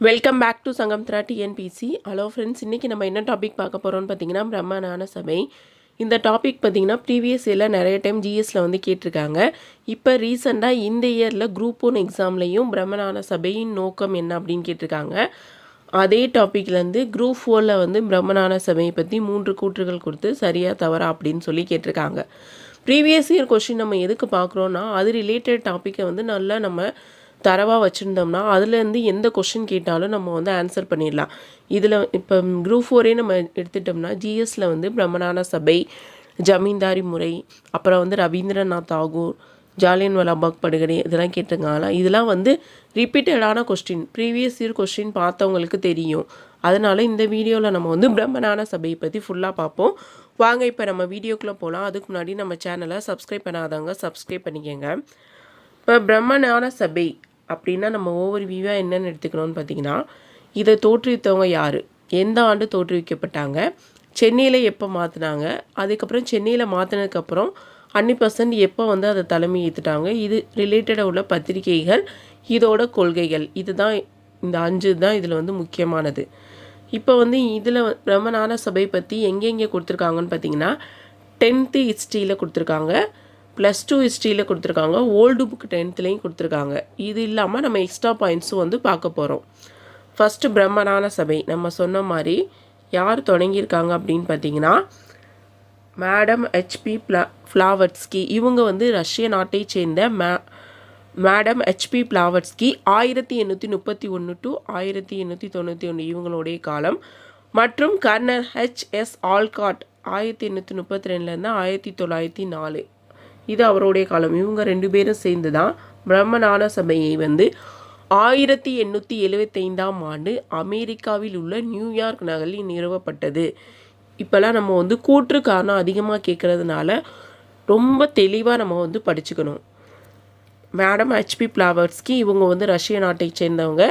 Welcome back to சங்கம் திரா TNPSC hello friends இன்றைக்கி நம்ம என்ன டாபிக் பார்க்க போகிறோம்னு பார்த்தீங்கன்னா பிரம்மஞான சபை இந்த டாபிக் பார்த்தீங்கன்னா ப்ரீவியஸ் இயரில் நிறைய டைம் ஜிஎஸ்சில் வந்து கேட்டிருக்காங்க. இப்போ ரீசெண்டாக இந்த இயரில் குரூப் ஒன் எக்ஸாம்லேயும் பிரம்மஞான சபையின் நோக்கம் என்ன அப்படின்னு கேட்டிருக்காங்க. அதே டாப்பிக்லேருந்து குரூப் ஃபோரில் வந்து பிரம்மஞான சபையை பற்றி மூன்று கூற்றுகள் கொடுத்து சரியாக தவறா அப்படின்னு சொல்லி கேட்டிருக்காங்க. ப்ரீவியஸ் இயர் கொஷின் நம்ம எதுக்கு பார்க்குறோன்னா அது ரிலேட்டட் டாப்பிக்கை வந்து நல்லா நம்ம தரவாக வச்சுருந்தோம்னா அதுலேருந்து எந்த கொஷின் கேட்டாலும் நம்ம வந்து ஆன்சர் பண்ணிடலாம். இதில் இப்போ குரூப் ஃபோரே நம்ம எடுத்துட்டோம்னா ஜிஎஸ்சில் வந்து பிரம்மஞான சபை ஜமீன்தாரி முறை அப்புறம் வந்து ரவீந்திரநாத் தாகூர் ஜாலியன் வலாபாக் படுகொலை இதெல்லாம் கேட்டிருக்காங்களா? இதெல்லாம் வந்து ரிப்பீட்டடான கொஸ்டின் ப்ரீவியஸ் இயர் கொஸ்டின் பார்த்தவங்களுக்கு தெரியும். அதனால் இந்த வீடியோவில் நம்ம வந்து பிரம்மநான சபையை பற்றி ஃபுல்லாக பார்ப்போம். வாங்க இப்போ நம்ம வீடியோக்குள்ளே போகலாம் அதுக்கு முன்னாடி நம்ம சேனலை சப்ஸ்கிரைப் பண்ணாதவங்க சப்ஸ்கிரைப் பண்ணிக்கோங்க. இப்போ பிரம்மஞான சபை அப்படின்னா நம்ம ஒவ்வொரு வியூவாக என்னென்னு எடுத்துக்கணும்னு பார்த்தீங்கன்னா இதை தோற்றுவித்தவங்க யார்? எந்த ஆண்டு தோற்றுவிக்கப்பட்டாங்க? சென்னையில் எப்போ மாற்றினாங்க அதுக்கப்புறம் சென்னையில் மாற்றினதுக்கப்புறம் அன்னி பர்சன்ட் எப்போ வந்து அதை தலைமை ஏற்றுட்டாங்க இது ரிலேட்டடாக உள்ள பத்திரிகைகள் இதோட கொள்கைகள். இதுதான் இந்த அஞ்சு தான் இதில் வந்து முக்கியமானது. இப்போ வந்து இதில் பிரம்மநாத சபை பற்றி எங்கெங்கே கொடுத்துருக்காங்கன்னு பார்த்தீங்கன்னா டென்த்து ஹிஸ்ட்ரியில் கொடுத்துருக்காங்க. ப்ளஸ் டூ ஹிஸ்ட்ரியில் கொடுத்துருக்காங்க. ஓல்டு புக் டென்த்துலேயும் கொடுத்துருக்காங்க. இது இல்லாமல் நம்ம எக்ஸ்ட்ரா பாயிண்ட்ஸும் வந்து பார்க்க போகிறோம் ஃபஸ்ட்டு பிரம்மஞான சபை. நம்ம சொன்ன மாதிரி யார் தொடங்கியிருக்காங்க அப்படின்னு பார்த்தீங்கன்னா மேடம் ஹெச்பி ப்ளா ஃப்ளாவட்ஸ்கி இவங்க வந்து ரஷ்ய நாட்டை சேர்ந்த மே மேடம் ஹெச்பி பிளாவட்ஸ்கி ஆயிரத்தி எண்ணூற்றி முப்பத்தி ஒன்று டு ஆயிரத்தி எண்ணூற்றி தொண்ணூற்றி ஒன்று இவங்களுடைய காலம். மற்றும் கர்னல் ஹெச்எஸ் ஆல்காட் ஆயிரத்தி எண்ணூற்றி முப்பத்தி ரெண்டுலேருந்து ஆயிரத்தி தொள்ளாயிரத்தி நாலு. இது அவருடைய காலம். இவங்க ரெண்டு பேரும் சேர்ந்து தான் பிரம்மநான சபையை வந்து ஆயிரத்தி எண்ணூற்றி எழுவத்தைந்தாம் ஆண்டு அமெரிக்காவில் உள்ள நியூயார்க் நகரில் நிறுவப்பட்டது. இப்போல்லாம் நம்ம வந்து கூற்று காரணம் அதிகமாக கேட்குறதுனால ரொம்ப தெளிவாக நம்ம வந்து படிச்சுக்கணும். மேடம் ஹெச்பி பிளாவர்ஸ்கி இவங்க வந்து ரஷ்ய நாட்டை சேர்ந்தவங்க.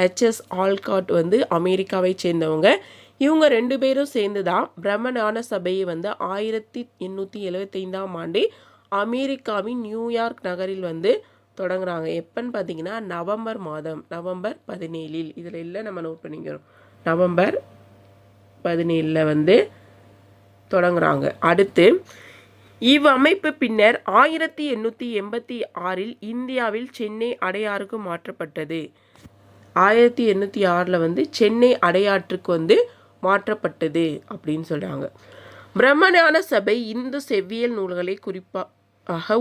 ஹெச்எஸ் ஆல்காட் வந்து அமெரிக்காவை சேர்ந்தவங்க. இவங்க ரெண்டு பேரும் சேர்ந்து தான் பிரம்மஞான சபையை வந்து ஆயிரத்தி எண்ணூற்றி எழுவத்தைந்தாம் ஆண்டு அமெரிக்காவின் நியூயார்க் நகரில் வந்து தொடங்குறாங்க. எப்போன்னு பார்த்தீங்கன்னா நவம்பர் மாதம். நவம்பர் பதினேழில். இதில் இல்லை நம்ம நோட் பண்ணிக்கிறோம். நவம்பர் பதினேழில் வந்து தொடங்குறாங்க. அடுத்து இவ்வமைப்பு பின்னர் ஆயிரத்தி எண்ணூற்றி எண்பத்தி ஆறில் இந்தியாவில் சென்னை அடையாறுக்கு மாற்றப்பட்டது. ஆயிரத்தி எண்ணூற்றி ஆறில் வந்து சென்னை அடையாற்றுக்கு வந்து மாற்றப்பட்டது அப்படின்னு சொல்கிறாங்க பிரம்மஞான சபை இந்து செவ்வியல் நூல்களை குறிப்பாக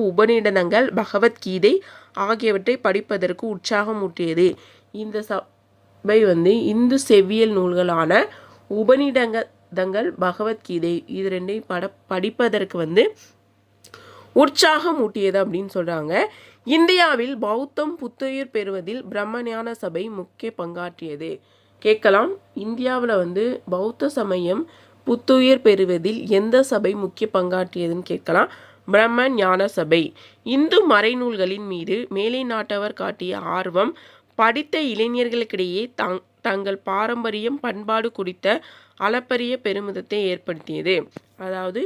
உபநிடதங்கள் பகவத்கீதை ஆகியவற்றை படிப்பதற்கு உற்சாகமூட்டியது. இந்த சபை வந்து இந்து செவ்வியல் நூல்களான உபநிடங்கங்கள் பகவத்கீதை இது ரெண்டையும் பட படிப்பதற்கு வந்து உற்சாகம் ஊட்டியது அப்படின்னு சொல்கிறாங்க இந்தியாவில் பௌத்தம் புத்துயிர் பெறுவதில் பிரம்மஞான சபை முக்கிய பங்காற்றியது. கேட்கலாம் இந்தியாவில் வந்து பௌத்த சமயம் புத்துயிர் பெறுவதில் எந்த சபை முக்கிய பங்காற்றியதுன்னு கேட்கலாம். பிரம்ம ஞான சபை. இந்து மறைநூல்களின் மீது மேலை நாட்டவர் காட்டிய ஆர்வம் படித்த இளைஞர்களுக்கிடையே தங் தங்கள் பாரம்பரியம் பண்பாடு குறித்த அளப்பரிய பெருமிதத்தை ஏற்படுத்தியது. அதாவது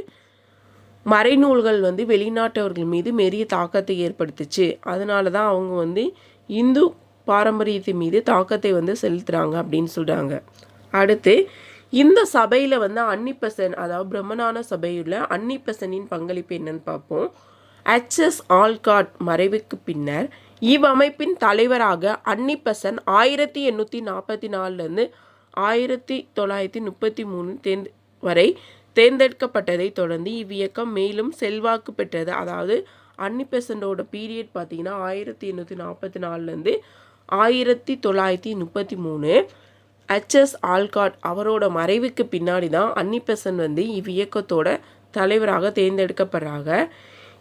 மறைநூல்கள் வந்து வெளிநாட்டவர்கள் மீது மெரிய தாக்கத்தை ஏற்படுத்துச்சு. அதனால தான் அவங்க வந்து இந்து பாரம்பரியத்தின் மீது தாக்கத்தை வந்து செலுத்துகிறாங்க அப்படின்னு சொல்கிறாங்க அடுத்து இந்த சபையில் வந்து அன்னிப்பசன் அதாவது பிரம்மனான சபையில் அன்னிப்பசனின் பங்களிப்பு என்னன்னு பார்ப்போம். ஹெச்எஸ் ஆல்காட் மறைவுக்கு பின்னர் இவ்வமைப்பின் தலைவராக அன்னிப்பசன் ஆயிரத்தி எண்ணூற்றி நாற்பத்தி நாலுலேருந்து ஆயிரத்தி தொள்ளாயிரத்தி முப்பத்தி மூணு தேர்ந்து வரை தேர்ந்தெடுக்கப்பட்டதை தொடர்ந்து இவ்வியக்கம் மேலும் செல்வாக்கு பெற்றது. அதாவது அன்னிபெசண்டோட பீரியட் பார்த்திங்கன்னா ஆயிரத்தி எண்ணூற்றி நாற்பத்தி நாலுலேருந்து ஆயிரத்தி தொள்ளாயிரத்தி முப்பத்தி மூணு. ஹெச்எஸ் ஆல்காட் அவரோட மறைவுக்கு பின்னாடி தான் அன்னிபெசன் வந்து இவ்வியக்கத்தோட தலைவராக தேர்ந்தெடுக்கப்படுறாங்க.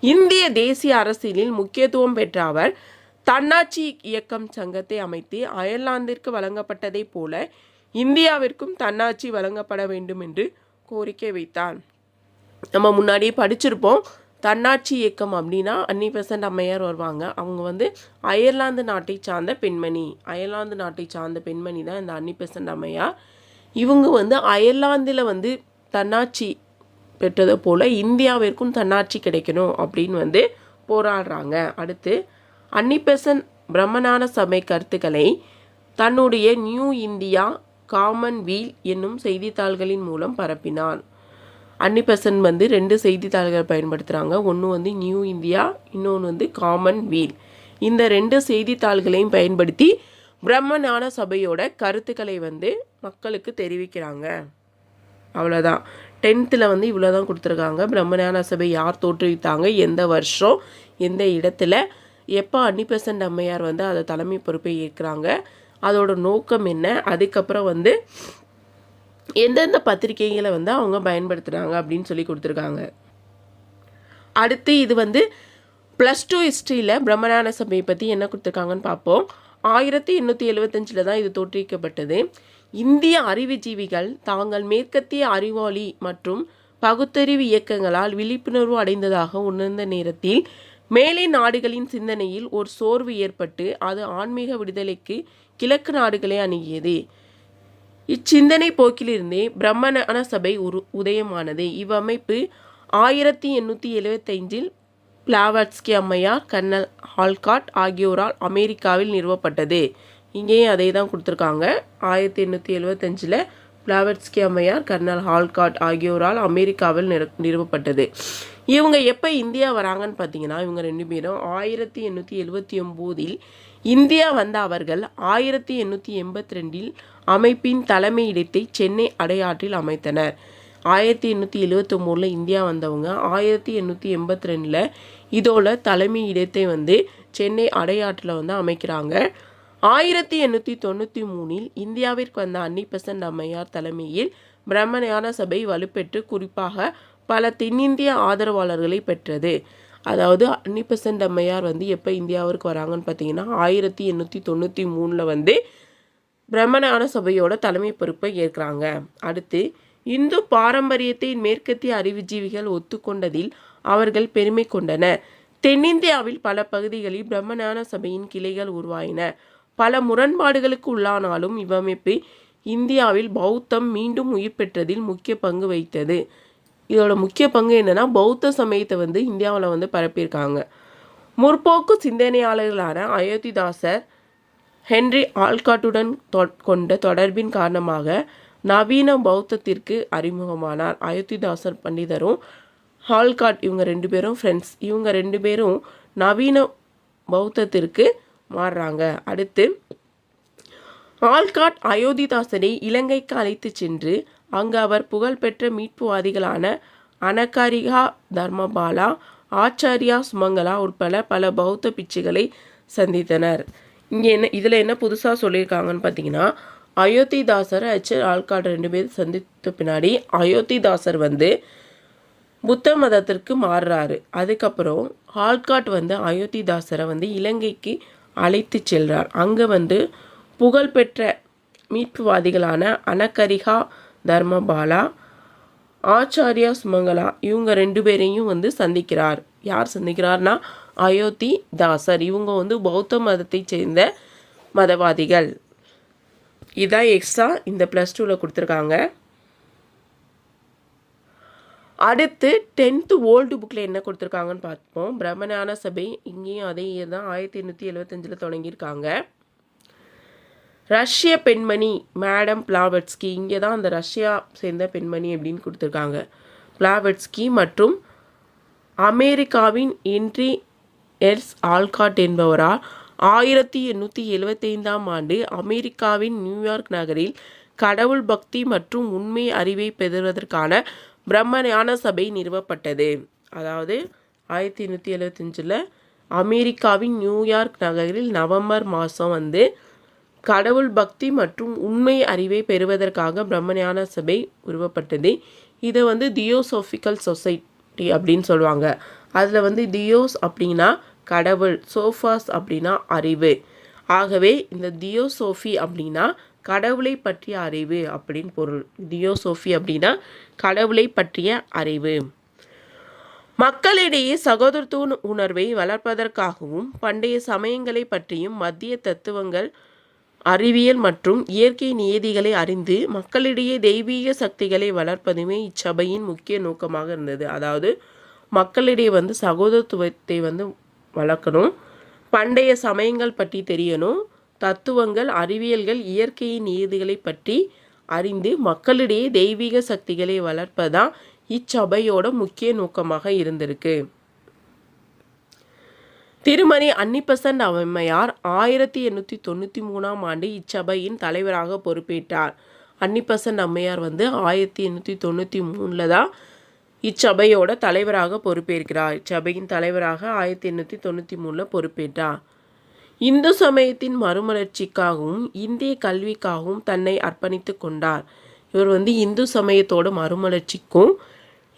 இந்திய தேசிய அரசியலில் முக்கியத்துவம் பெற்ற அவர் தன்னாட்சி இயக்கம் சங்கத்தை அமைத்து அயர்லாந்திற்கு வழங்கப்பட்டதைப் போல இந்தியாவிற்கும் தன்னாட்சி வழங்கப்பட வேண்டும் என்று கோரிக்கை வைத்தார். நம்ம முன்னாடியே படிச்சிருப்போம். தன்னாட்சி இயக்கம் அப்படின்னா அன்னி பெசன்ட் அம்மையார் வருவாங்க. அவங்க வந்து அயர்லாந்து நாட்டை சார்ந்த பெண்மணி. அயர்லாந்து நாட்டை சார்ந்த பெண்மணி தான் இந்த அன்னி பெசன்ட் அம்மையார். இவங்க வந்து அயர்லாந்தில் வந்து தன்னாட்சி பெற்றதை போல் இந்தியாவிற்கும் தன்னாட்சி கிடைக்கணும் அப்படின்னு வந்து போராடுறாங்க. அடுத்து அன்னிபெசன் பிரம்மஞான சபை கருத்துக்களை தன்னுடைய நியூ இந்தியா காமன்வீல் என்னும் செய்தித்தாள்களின் மூலம் பரப்பினார். அன்னிபெசன் வந்து ரெண்டு செய்தித்தாள்கள் பயன்படுத்துகிறாங்க ஒன்று வந்து நியூ இந்தியா இன்னொன்று வந்து காமன் வீல் இந்த ரெண்டு செய்தித்தாள்களையும் பயன்படுத்தி பிரம்மஞான சபையோட கருத்துக்களை வந்து மக்களுக்கு தெரிவிக்கிறாங்க. அவ்வளோதான் டென்த்தில் வந்து இவ்வளோ தான் கொடுத்துருக்காங்க. பிரம்மஞான சபை யார் தோற்றுவித்தாங்க? எந்த வருஷம்? எந்த இடத்துல? எப்போ அன்னிபெசன்ட் அம்மையார் வந்து அதை தலைமை பொறுப்பை ஏற்கிறாங்க? அதோட நோக்கம் என்ன? அதுக்கப்புறம் வந்து எந்தெந்த பத்திரிகைகளை வந்து அவங்க பயன்படுத்துகிறாங்க அப்படின்னு சொல்லி கொடுத்துருக்காங்க. அடுத்து இது வந்து ப்ளஸ் டூ ஹிஸ்ட்ரியில் பிரம்மஞான சபையை பற்றி என்ன கொடுத்துருக்காங்கன்னு பார்ப்போம். ஆயிரத்தி எண்ணூற்றி எழுபத்தஞ்சில் தான் இது தோற்றுவிக்கப்பட்டது. இந்திய அறிவுஜீவிகள் தாங்கள் மேற்கத்திய அறிவாளி மற்றும் பகுத்தறிவு இயக்கங்களால் விழிப்புணர்வு அடைந்ததாக உணர்ந்த நேரத்தில் மேலை நாடுகளின் சிந்தனையில் ஒரு சோர்வு ஏற்பட்டு அது ஆன்மீக விடுதலைக்கு கிழக்கு நாடுகளை அணுகியது. இச்சிந்தனை போக்கிலிருந்தே பிரம்மண சபை உரு உதயமானது. இவ்வமைப்பு ஆயிரத்தி எண்ணூற்றி எழுபத்தைந்தில் பிளாவட்ஸ்கி அம்மையார் கர்னல் ஹால்காட் ஆகியோரால் அமெரிக்காவில் நிறுவப்பட்டது. இங்கேயும் அதே தான் கொடுத்துருக்காங்க. ஆயிரத்தி எண்ணூற்றி எழுபத்தஞ்சில் பிளாவட்ஸ்கி அம்மையார் கர்னல் ஹால்காட் ஆகியோரால் அமெரிக்காவில் நிறு நிறுவப்பட்டது. இவங்க எப்போ இந்தியா வராங்கன்னு பார்த்தீங்கன்னா இவங்க ரெண்டு பேரும் ஆயிரத்தி எண்ணூற்றி எழுபத்தி ஒம்போதில் இந்தியா வந்த அவர்கள் ஆயிரத்தி எண்ணூற்றி எண்பத்தி ரெண்டில் அமைப்பின் தலைமையிடத்தை சென்னை அடையாற்றில் அமைத்தனர். ஆயிரத்தி எண்ணூற்றி எழுவத்தொம்போதில் இந்தியா வந்தவங்க ஆயிரத்தி எண்ணூற்றி எண்பத்தி ரெண்டில் இதோட தலைமை இடத்தை வந்து சென்னை அடையாற்றில் வந்து அமைக்கிறாங்க. ஆயிரத்தி எண்ணூற்றி தொண்ணூற்றி மூணில் இந்தியாவிற்கு வந்த அன்னிபெசன்ட் அம்மையார் தலைமையில் பிரம்மஞான சபை வலுப்பெற்று குறிப்பாக பல தென்னிந்திய ஆதரவாளர்களை பெற்றது. அதாவது அன்னிபெசன்ட் அம்மையார் வந்து எப்போ இந்தியாவிற்கு வராங்கன்னு பார்த்தீங்கன்னா ஆயிரத்தி எண்ணூற்றி தொண்ணூற்றி மூணில் வந்து பிரம்மஞான சபையோட தலைமை பொறுப்பை ஏற்கிறாங்க. அடுத்து இந்து பாரம்பரியத்தை மேற்கத்திய அறிவுஜீவிகள் ஒத்துக்கொண்டதில் அவர்கள் பெருமை கொண்டனர். தென்னிந்தியாவில் பல பகுதிகளில் பிரம்மஞான சபையின் கிளைகள் உருவாயின. பல முரண்பாடுகளுக்கு உள்ளானாலும் இவ்வமைப்பு இந்தியாவில் பௌத்தம் மீண்டும் உயிர் பெற்றதில் முக்கிய பங்கு வகித்தது. இதோட முக்கிய பங்கு என்னன்னா பௌத்த சமயத்தை வந்து இந்தியாவில் வந்து பரப்பியிருக்காங்க. முற்போக்கு சிந்தனையாளர்களான அயோத்திதாசர் ஹென்றி ஆல்காட்டுடன் தொ- கொண்ட தொடர்பின் காரணமாக நவீன பௌத்தத்திற்கு அறிமுகமானார் அயோத்திதாசர் பண்டிதரும் ஹால்காட் இவங்க ரெண்டு பேரும் ஃப்ரெண்ட்ஸ் இவங்க ரெண்டு பேரும் நவீன பௌத்தத்திற்கு மாறுறாங்க. அடுத்து ஆல்காட் அயோத்திதாசனை இலங்கைக்கு அழைத்து சென்று அங்கு அவர் புகழ்பெற்ற மீட்புவாதிகளான அனகாரிகா தர்மபாலா ஆச்சாரியா சுமங்கலா உட்பட பல பௌத்த பிச்சுகளை சந்தித்தனர். இங்கே என்ன இதில் என்ன புதுசாக சொல்லியிருக்காங்கன்னு பார்த்தீங்கன்னா அயோத்திதாசர் அச்சு ஆல்காட் ரெண்டு பேரும் சந்தித்த பின்னாடி அயோத்திதாசர் வந்து புத்த மதத்திற்கு மாறுறாரு. அதுக்கப்புறம் ஆல்காட் வந்து அயோத்திதாசரை வந்து இலங்கைக்கு அழைத்து செல்கிறார் அங்கே வந்து புகழ்பெற்ற மீட்புவாதிகளான அனகரிகா தர்மபாலா ஆச்சாரியா சுமங்கலா இவங்க ரெண்டு பேரையும் வந்து சந்திக்கிறார். யார் சந்திக்கிறார்னா அயோத்தி தாசர். இவங்க வந்து பௌத்த மதத்தை சேர்ந்த மதவாதிகள். இதான் எக்ஸ்ட்ரா இந்த ப்ளஸ் டூவில் கொடுத்துருக்காங்க. அடுத்து டென்த்து ஓல்டு புக்கில் என்ன கொடுத்துருக்காங்கன்னு பார்ப்போம். பிரம்மஞான சபை இங்கேயும் அதே தான். ஆயிரத்தி எண்ணூற்றி எழுபத்தஞ்சில் தொடங்கியிருக்காங்க. ரஷ்ய பெண்மணி மேடம் பிளாவட்ஸ்கி. இங்கே தான் அந்த ரஷ்யா சேர்ந்த பெண்மணி அப்படின்னு கொடுத்துருக்காங்க. பிளாவட்ஸ்கி மற்றும் அமெரிக்காவின் என்ட்ரி எல்ஸ் ஆல்காட் என்பவரால் ஆயிரத்தி எண்ணூற்றி எழுபத்தைந்தாம் ஆண்டு அமெரிக்காவின் நியூயார்க் நகரில் கடவுள் பக்தி மற்றும் உண்மை அறிவை பெறுவதற்கான பிரம்மஞான சபை நிறுவப்பட்டது. அதாவது ஆயிரத்தி எண்ணூற்றி எழுபத்தஞ்சில் அமெரிக்காவின் நியூயார்க் நகரில் நவம்பர் மாதம் வந்து கடவுள் பக்தி மற்றும் உண்மை அறிவை பெறுவதற்காக பிரம்மஞான சபை உருவப்பட்டது. இதை வந்து தியோசோஃபிக்கல் சொசைட்டி அப்படின்னு சொல்லுவாங்க. அதில் வந்து தியோஸ் அப்படின்னா கடவுள் சோஃபாஸ் அப்படின்னா அறிவு. ஆகவே இந்த தியோசோஃபி அப்படின்னா கடவுளை பற்றிய அறிவு அப்படின்னு பொருள். தியோசோஃபி அப்படின்னா கடவுளை பற்றிய அறிவு. மக்களிடையே சகோதரத்துவ உணர்வை வளர்ப்பதற்காகவும் பண்டைய சமயங்களை பற்றியும் மத்திய தத்துவங்கள் அறிவியல் மற்றும் இயற்கை நியதிகளை அறிந்து மக்களிடையே தெய்வீக சக்திகளை வளர்ப்பதுமே இச்சபையின் முக்கிய நோக்கமாக இருந்தது. அதாவது மக்களிடையே வந்து சகோதரத்துவத்தை வந்து வளர்க்கணும் பண்டைய சமயங்கள் பற்றி தெரியணும் தத்துவங்கள் அறிவியல்கள் இயற்கையின் நியதிகளை பற்றி அறிந்து மக்களிடையே தெய்வீக சக்திகளை வளர்ப்பதான் இச்சபையோட முக்கிய நோக்கமாக இருந்திருக்கு. திருமணி அன்னிபசன் அம்மையார் ஆயிரத்தி எண்ணூற்றி தொண்ணூற்றி மூணாம் ஆண்டு இச்சபையின் தலைவராக பொறுப்பேற்றார். அன்னிபசன் அம்மையார் வந்து ஆயிரத்தி எண்ணூற்றி தொண்ணூற்றி மூணில் தான் இச்சபையோட தலைவராக பொறுப்பேற்கிறார். இச்சபையின் தலைவராக ஆயிரத்தி எண்ணூற்றி தொண்ணூற்றி மூணில் பொறுப்பேற்றார். இந்து சமயத்தின் மறுமலர்ச்சிக்காகவும் இந்திய கல்விக்காகவும் தன்னை அர்ப்பணித்து கொண்டார். இவர் வந்து இந்து சமயத்தோட மறுமலர்ச்சிக்கும்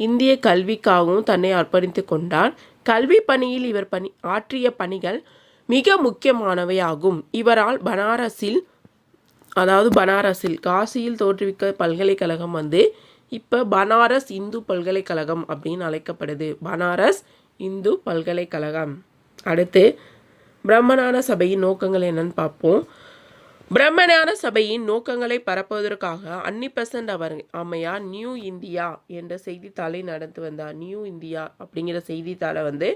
இந்திய கல்விக்காகவும் தன்னை அர்ப்பணித்து கொண்டார். கல்வி பணியில் இவர் பணி ஆற்றிய பணிகள் மிக முக்கியமானவையாகும் இவரால் பனாரஸில் அதாவது பனாரஸில் காசியில் தோற்றுவிக்க பல்கலைக்கழகம் வந்து இப்போ பனாரஸ் இந்து பல்கலைக்கழகம் அப்படின்னு அழைக்கப்படுது. பனாரஸ் இந்து பல்கலைக்கழகம். அடுத்து பிரம்மஞான சபையின் நோக்கங்கள் என்னன்னு பார்ப்போம். பிரம்மஞான சபையின் நோக்கங்களை பரப்புவதற்காக அன்னி அவர் அம்மையார் நியூ இந்தியா என்ற செய்தித்தாளை நடத்தி வந்தார். நியூ இந்தியா அப்படிங்கிற செய்தித்தாளை வந்து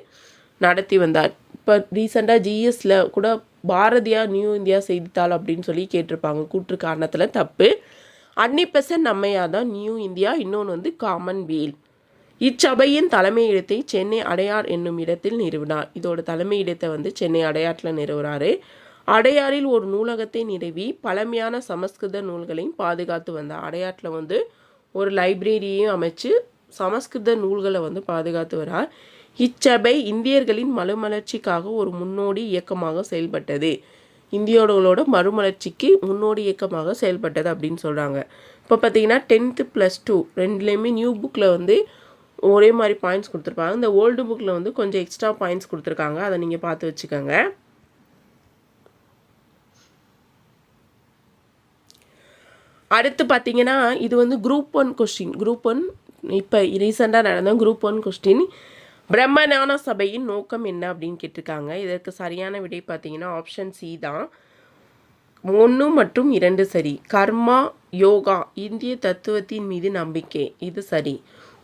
நடத்தி வந்தார். இப்போ ரீசெண்டாக ஜிஎஸ்ல கூட பாரதியா நியூ இந்தியா செய்தித்தாள் அப்படின்னு சொல்லி கேட்டிருப்பாங்க. கூற்று காரணத்தில் தப்பு. அன்னி பெசன்ட் அம்மையார் தான் நியூ இந்தியா இன்னொன்று வந்து காமன்வெல் இச்சபையின் தலைமையிடத்தை சென்னை அடையார் என்னும் இடத்தில் நிறுவினார். இதோட தலைமையிடத்தை வந்து சென்னை அடையாற்றில் நிறுவுறாரு. அடையாறில் ஒரு நூலகத்தை நிறுவி பழமையான சமஸ்கிருத நூல்களையும் பாதுகாத்து வந்தார் அடையாற்றில் வந்து ஒரு லைப்ரரியையும் அமைச்சு சமஸ்கிருத நூல்களை வந்து பாதுகாத்து வரார். இச்சபை இந்தியர்களின் மறுமலர்ச்சிக்காக ஒரு முன்னோடி இயக்கமாக செயல்பட்டது. இந்தியோர்களோட மறுமலர்ச்சிக்கு முன்னோடி இயக்கமாக செயல்பட்டது அப்படின்னு சொல்கிறாங்க இப்போ பார்த்தீங்கன்னா டென்த்து ப்ளஸ் டூ ரெண்டுலேயுமே நியூ புக்கில் வந்து ஒரே மாதிரி பாயிண்ட்ஸ் கொடுத்துருப்பாங்க. இந்த ஓல்டு புக்கில் வந்து கொஞ்சம் எக்ஸ்ட்ரா பாயிண்ட்ஸ் கொடுத்துருக்காங்க. அதை நீங்கள் பார்த்து வச்சுக்கோங்க. அடுத்து பார்த்தீங்கன்னா இது வந்து group one question group one இப்போ ரீசெண்டாக நடந்த குரூப் ஒன் கொஸ்டின் பிரம்மஞான சபையின் நோக்கம் என்ன அப்படின்னு கேட்டிருக்காங்க. இதற்கு சரியான விடை பார்த்தீங்கன்னா ஆப்ஷன் சி தான். ஒன்று மற்றும் இரண்டு சரி. கர்மா யோகா இந்திய தத்துவத்தின் மீது நம்பிக்கை. இது சரி.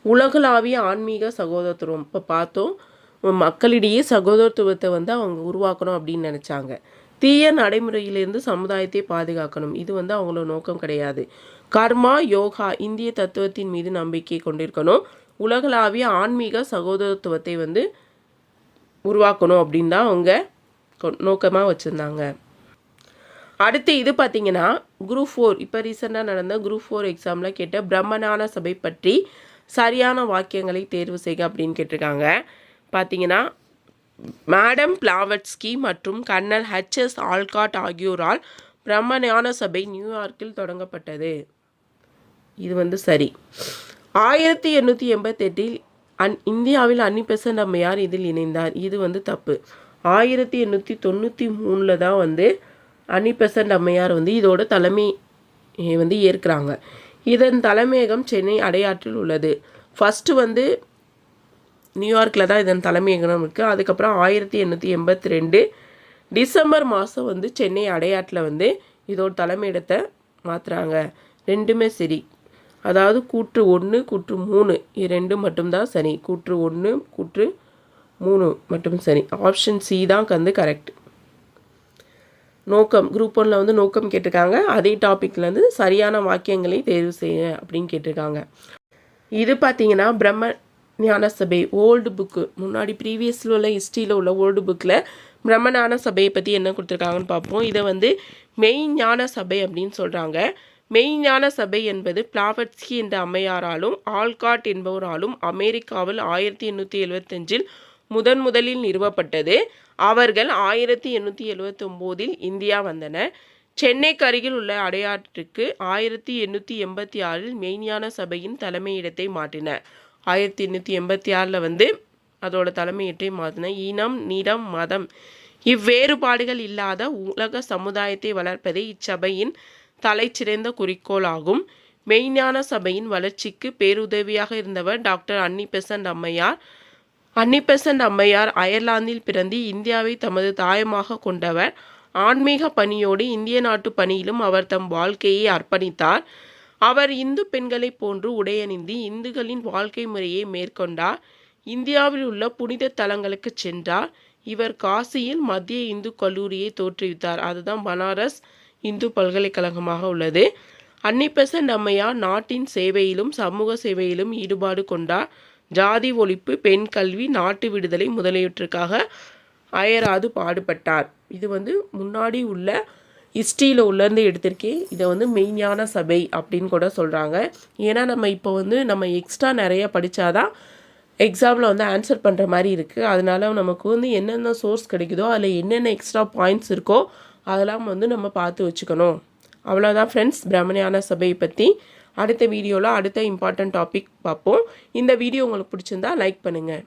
உலகளாவிய ஆன்மீக சகோதரத்துவம். இப்போ பார்த்தோம் மக்களிடையே சகோதரத்துவத்தை வந்து அவங்க உருவாக்கணும் அப்படின்னு நினச்சாங்க. தீய நடைமுறையிலிருந்து சமுதாயத்தை பாதுகாக்கணும். இது வந்து அவங்களோட நோக்கம் கிடையாது. கர்மா யோகா இந்திய தத்துவத்தின் மீது நம்பிக்கை கொண்டிருக்கணும். உலகளாவிய ஆன்மீக சகோதரத்துவத்தை வந்து உருவாக்கணும் அப்படின்னு தான் அவங்க நோக்கமாக வச்சுருந்தாங்க. அடுத்து இது பார்த்தீங்கன்னா குரூப் ஃபோர் இப்போ ரீசெண்டாக நடந்த குரூப் ஃபோர் எக்ஸாமில் கேட்ட பிரம்மஞான சபை பற்றி சரியான வாக்கியங்களை தேர்வு செய்க அப்படின்னு கேட்டிருக்காங்க. பார்த்தீங்கன்னா மேடம் பிளாவட்ஸ்கி மற்றும் கர்னல் ஹெச்எஸ் ஆல்காட் ஆகியோரால் பிரம்மஞான சபை நியூயார்க்கில் தொடங்கப்பட்டது. இது வந்து சரி. ஆயிரத்தி எண்ணூற்றி எண்பத்தெட்டில் அன் இந்தியாவில் அன்னிபெசன்ட் அம்மையார் இதில் இணைந்தார். இது வந்து தப்பு. ஆயிரத்தி எண்ணூற்றி தொண்ணூற்றி மூணில் தான் வந்து அன்னிபெசன்ட் அம்மையார் வந்து இதோட தலைமை வந்து ஏற்கிறாங்க. இதன் தலைமையகம் சென்னை அடையாற்றில் உள்ளது. ஃபஸ்ட்டு வந்து நியூயார்க்கில் தான் இதன் தலைமையகம் இருக்குது அதுக்கப்புறம் ஆயிரத்தி எண்ணூற்றி எண்பத்தி ரெண்டு டிசம்பர் மாதம் வந்து சென்னை அடையாட்டில் வந்து இதோட தலைமையிடத்தை மாற்றுறாங்க ரெண்டுமே சரி. அதாவது கூற்று ஒன்று கூற்று மூணு. இது ரெண்டு மட்டும்தான் சரி. கூற்று ஒன்று கூற்று மூணு மட்டும் சரி. ஆப்ஷன் சி தான் வந்து கரெக்ட் நோக்கம். குரூப் ஒன்றில் வந்து நோக்கம் கேட்டிருக்காங்க. அதே டாப்பிக்லேருந்து சரியான வாக்கியங்களை தேர்வு செய்ய அப்படின்னு கேட்டிருக்காங்க. இது பார்த்தீங்கன்னா பிரம்ம ஞான சபை ஓல்டு புக்கு. முன்னாடி ப்ரீவியஸில் உள்ள ஹிஸ்ட்ரியில் உள்ள ஓல்டு புக்கில் பிரம்மஞான சபையை பற்றி என்ன கொடுத்துருக்காங்கன்னு பார்ப்போம். இதை வந்து மெய் ஞான சபை அப்படின்னு சொல்கிறாங்க மெய்ஞான சபை என்பது பிளாவட்ஸ்கி என்ற அம்மையாராலும் ஆல்காட் என்பவராலும் அமெரிக்காவில் ஆயிரத்தி எண்ணூற்றி எழுபத்தஞ்சில் முதன் முதலில் நிறுவப்பட்டது. அவர்கள் ஆயிரத்தி எண்ணூற்றி எழுவத்தொம்போதில் இந்தியா வந்தனர் சென்னைக்கு அருகில் உள்ள அடையாற்றுக்கு ஆயிரத்தி எண்ணூற்றி எண்பத்தி ஆறில் மெய்ஞான சபையின் தலைமையிடத்தை மாற்றினர் ஆயிரத்தி எண்ணூற்றி எண்பத்தி ஆறில் வந்து அதோட தலைமையிட்டை மாற்றின இனம் நிறம் மதம். இவ்வேறுபாடுகள் இல்லாத உலக சமுதாயத்தை வளர்ப்பதே இச்சபையின் தலைச்சிறந்த குறிக்கோளாகும். மெய்ஞான சபையின் வளர்ச்சிக்கு பேருதவியாக இருந்தவர் டாக்டர் அன்னிபெசன்ட் அம்மையார். அன்னிபெசன்ட் அம்மையார் அயர்லாந்தில் பிறந்து இந்தியாவை தமது தாயமாக கொண்டவர். ஆன்மீக பணியோடு இந்திய நாட்டு பணியிலும் அவர் தம் வாழ்க்கையை அர்ப்பணித்தார். அவர் இந்து பெண்களைப் போன்று உடையணிந்து இந்துக்களின் வாழ்க்கை முறையை மேற்கொண்டார். இந்தியாவில் உள்ள புனித தலங்களுக்கு சென்றார். இவர் காசியில் மத்திய இந்து கல்லூரியை தோற்றுவித்தார். அதுதான் பனாரஸ் இந்து பல்கலைக்கழகமாக உள்ளது. அன்னிபெசன்ட் அம்மையார் நாட்டின் சேவையிலும் சமூக சேவையிலும் ஈடுபாடு கொண்டார். ஜாதி ஒழிப்பு பெண் கல்வி நாட்டு விடுதலை முதலியவற்றுக்காக அயராது பாடுபட்டார். இது வந்து முன்னாடி உள்ள ஹிஸ்ட்ரியில் உள்ளேருந்து எடுத்திருக்கேன் இதை வந்து மெய்ஞான சபை அப்படின்னு கூட சொல்கிறாங்க ஏன்னா நம்ம இப்போ வந்து நம்ம எக்ஸ்ட்ரா நிறைய படித்தாதான் எக்ஸாமில் வந்து ஆன்சர் பண்ணுற மாதிரி இருக்குது அதனால நமக்கு வந்து என்னென்ன சோர்ஸ் கிடைக்குதோ அதில் என்னென்ன எக்ஸ்ட்ரா பாயிண்ட்ஸ் இருக்கோ அதெல்லாம் வந்து நம்ம பார்த்து வச்சுக்கணும். அவ்வளோதான் ஃப்ரெண்ட்ஸ் பிரம்மணியான சபையை பற்றி அடுத்த வீடியோவில் அடுத்த இம்பார்ட்டன்ட் டாபிக் பார்ப்போம். இந்த வீடியோ உங்களுக்கு பிடிச்சிருந்தா லைக் பண்ணுங்கள்